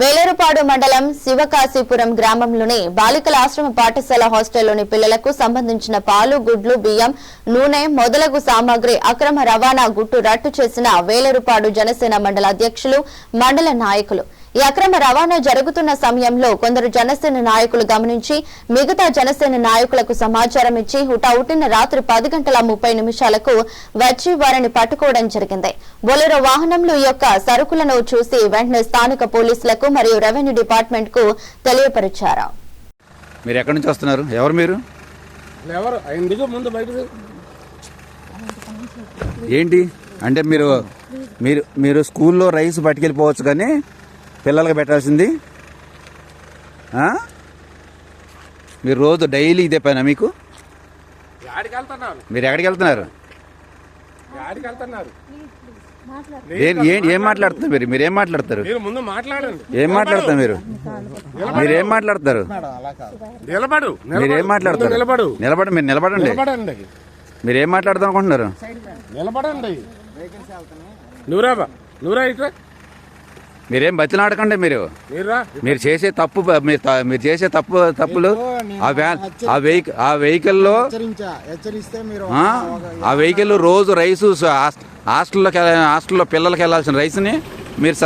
వేలేరుపాడు మండలం శివకాశీపురం గ్రామంలోని బాలికల ఆశ్రమ పాఠశాల హాస్టల్లోని పిల్లలకు సంబంధించిన పాలు గుడ్లు బియ్యం నూనె మొదలగు సామాగ్రి అక్రమ రవాణా గుట్టు రట్టు చేసిన వేలేరుపాడు జనసేన మండల అధ్యక్షులు మండల నాయకులు. ఈ అక్రమ రవాణా జరుగుతున్న సమయంలో కొందరు జనసేన నాయకులు గమనించి మిగతా జనసేన నాయకులకు సమాచారం ఇచ్చి హుటాహుటిన రాత్రి పది గంటల ముప్పై నిమిషాలకు వచ్చి వారిని పట్టుకోవడం జరిగింది. బొలెరో వాహనంలో యొక్క సరుకులను చూసి వెంటనే స్థానిక పోలీసులకు మరియు రెవెన్యూ డిపార్ట్మెంట్కు తెలియపరిచారు. మీరు ఎక్కడి నుంచి వస్తున్నారు? ఎవరు మీరు? ఎవరు ఎందుకు ముందు బయట ఏంటి? అంటే మీరు మీరు మీరు స్కూల్లో రైస్ పట్టుకెళ్ళిపోవచ్చు కానీ పిల్లలకి పెట్టాల్సింది? ఆ? మీరు రోజు డైలీ ఇదే పైన మీకు? మీరు ఎక్కడికి వెళ్తున్నారు యాడికి వెళ్తున్నారు ఏం ఏం ఏం మాట్లాడుతున్నారు మీరు? మీరు ఏం మాట్లాడతారు? మీరు ముందు మాట్లాడండి. ఏం మాట్లాడతారు మీరు? మీరు ఏం మాట్లాడతారు? నిలబడు. మీరు ఏం మాట్లాడతారు? నిలబడు. నిలబడి మీరు నిలబడండి. నిలబడండి. మీరు ఏం మాట్లాడదాం అనుకుంటున్నారు? నిలబడండి. నువ్వురా నువ్వురా ఇట్రా మీరేం బతిలాడకండి మీరు. మీరు? చేసే తప్పు మీరు చేసే తప్పు తప్పులు ఆ వ్యాన్ ఆ వెహికల్ ఆ వెహికల్లో ఆ, వెహికల్ రోజు రైసు హాస్టల్లోకి హాస్టల్లో పిల్లలకి వెళ్ళాల్సిన రైస్ని మీరు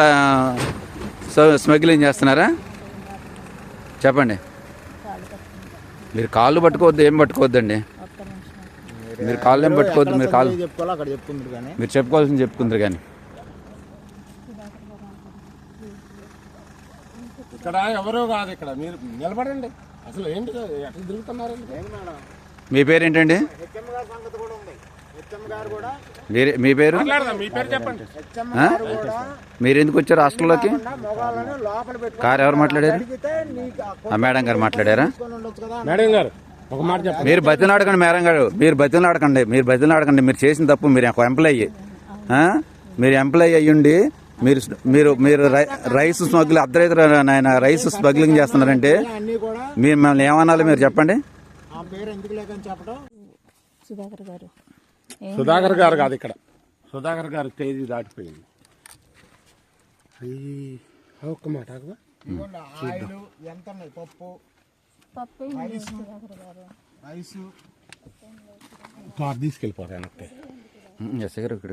స్మగ్లింగ్ చేస్తున్నారా? చెప్పండి. మీరు కాళ్ళు పట్టుకోవద్దు ఏం పట్టుకోవద్దండి? మీరు కాళ్ళు ఏం పట్టుకోవద్దు మీరు కాళ్ళు మీరు చెప్పుకోవాల్సింది చెప్పుకుందరు కానీ. ఇక్కడ ఎవరో కాదు ఇక్కడ. మీరు నిలబడండి. అసలు ఏంటి ఎక్కడ తిరుగుతున్నారండి? మీ పేరేంటండి? హెచ్ఎం గారి సంగతి కూడా ఉంది. హెచ్ఎం గారు కూడా మీరే మీ పేరు? మాట్లాడదాం మీ పేరు చెప్పండి. మీరు ఎందుకు వచ్చారు హాస్టల్లోకి? కారు ఎవరు మాట్లాడారు? ఆ మేడం గారు మాట్లాడారా? మేడం గారు ఒక మాట చెప్పండి. మీరు బతిలాడకండి మేడం గారు. మీరు బతిలాడకండి మీరు బతిలాడకండి మీరు చేసిన తప్పు మీరు ఎంప్లాయీ? మీరు ఎంప్లాయీ అయ్యుండి మీరు మీరు మీరు రై- రైస్ స్మగ్లింగ్ అర్ధరైతు ఆయన రైస్ స్మగ్లింగ్ చేస్తున్నారంటే మీరు మిమ్మల్ని ఏమనాలి మీరు చెప్పండి. ఆ పేరు ఎందుకు లేకని చెప్పడం? సుధాకర్ గారు. సుధాకర్ గారు కాదు ఇక్కడ. సుధాకర్ గారు తేదీ దాటిపోయింది. అయ్యి, ఒక్క మాట పప్పు? రైస్? కార్ తీసుకెళ్ళిపోతాను ఎస్ గారు ఇక్కడ